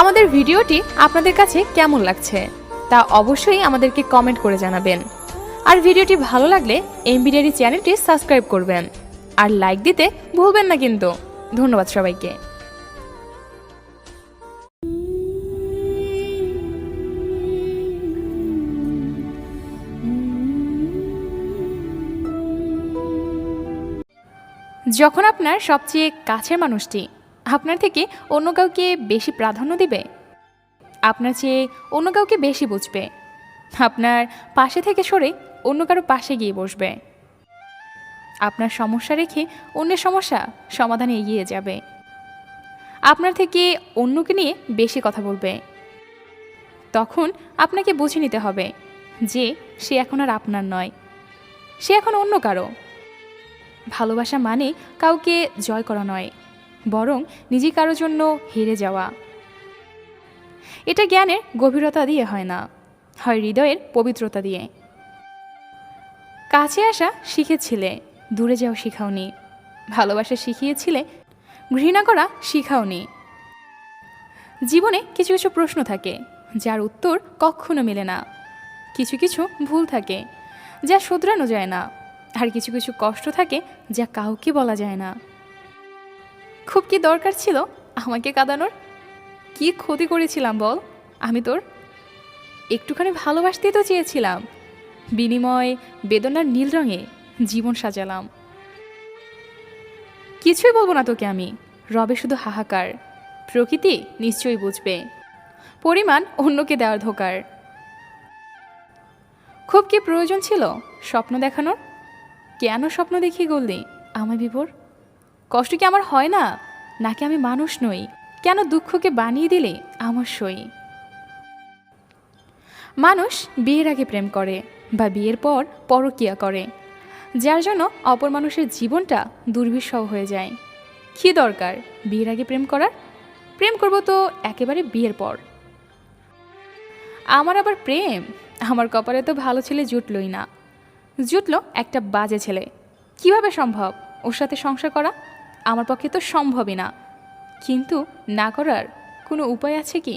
আমাদের ভিডিওটি আপনাদের কাছে কেমন লাগছে তা অবশ্যই আমাদেরকে কমেন্ট করে জানাবেন। আর ভিডিওটি ভালো লাগলে এমবিডিআরি চ্যানেলটি সাবস্ক্রাইব করবেন। আর লাইক দিতে ভুলবেন না কিন্তু। ধন্যবাদ সবাইকে। যখন আপনার সবচেয়ে কাছের মানুষটি আপনার থেকে অন্য কাউকে বেশি প্রাধান্য দিবে? আপনার চেয়ে অন্য কাউকে বেশি বুঝবে? আপনার পাশে থেকে সরে অন্য কারও পাশে গিয়ে বসবে? আপনার সমস্যা রেখে অন্যের সমস্যা সমাধানে এগিয়ে যাবে। আপনার থেকে অন্যকে নিয়ে বেশি কথা বলবে। তখন আপনাকে বুঝে নিতে হবে যে সে এখন আর আপনার নয়। সে এখন অন্য কারও। ভালোবাসা মানে কাউকে জয় করা নয়। বরং নিজে কারোর জন্য হেরে যাওয়া। এটা জ্ঞানের গভীরতা দিয়ে হয় না, হয় হৃদয়ের পবিত্রতা দিয়ে। কাছে আসা শিখেছিলে, দূরে যাও শিখাওনি। ভালোবাসা শিখিয়েছিলে, ঘৃণা করা শিখাওনি। জীবনে কিছু কিছু প্রশ্ন থাকে, যার উত্তর কখনো মেলে না। কিছু কিছু ভুল থাকে, যা শুধরানো যায় না। আর কিছু কিছু কষ্ট থাকে, যা কাউকে বলা যায় না। খুব কি দরকার ছিল আমাকে কাঁদানোর? কি ক্ষতি করেছিলাম বল, আমি তোর? একটুখানি ভালোবাসতেই তো চেয়েছিলাম। বিনিময় বেদনার নীল রঙে জীবন সাজালাম। কিছুই বলব না তোকে আমি, রবে শুধু হাহাকার। প্রকৃতি নিশ্চয়ই বুঝবে। পরিমাণ অন্যকে দেওয়ার ধোকার। খুব কি প্রয়োজন ছিল স্বপ্ন দেখানোর? কেন স্বপ্ন দেখিয়ে গললি আমায় বিভোর? কষ্ট কি আমার হয় না? নাকি আমি মানুষ নই? কেন দুঃখকে বানিয়ে দিলে আমার সই? মানুষ বিয়ের আগে প্রেম করে বা বিয়ের পর পরকিয়া করে, যার জন্য অপর মানুষের জীবনটা দুর্বিষহ হয়ে যায়। কী দরকার বিয়ের আগে প্রেম করার? প্রেম করব তো একেবারে বিয়ের পর। আমার আবার প্রেম? আমার কপালে তো ভালো ছেলে জুটলই না। জুটলো একটা বাজে ছেলে। কীভাবে সম্ভব? ওর সাথে সংসার করা? আমার পক্ষে তো সম্ভবই না। কিন্তু না করার কোনো উপায় আছে কি?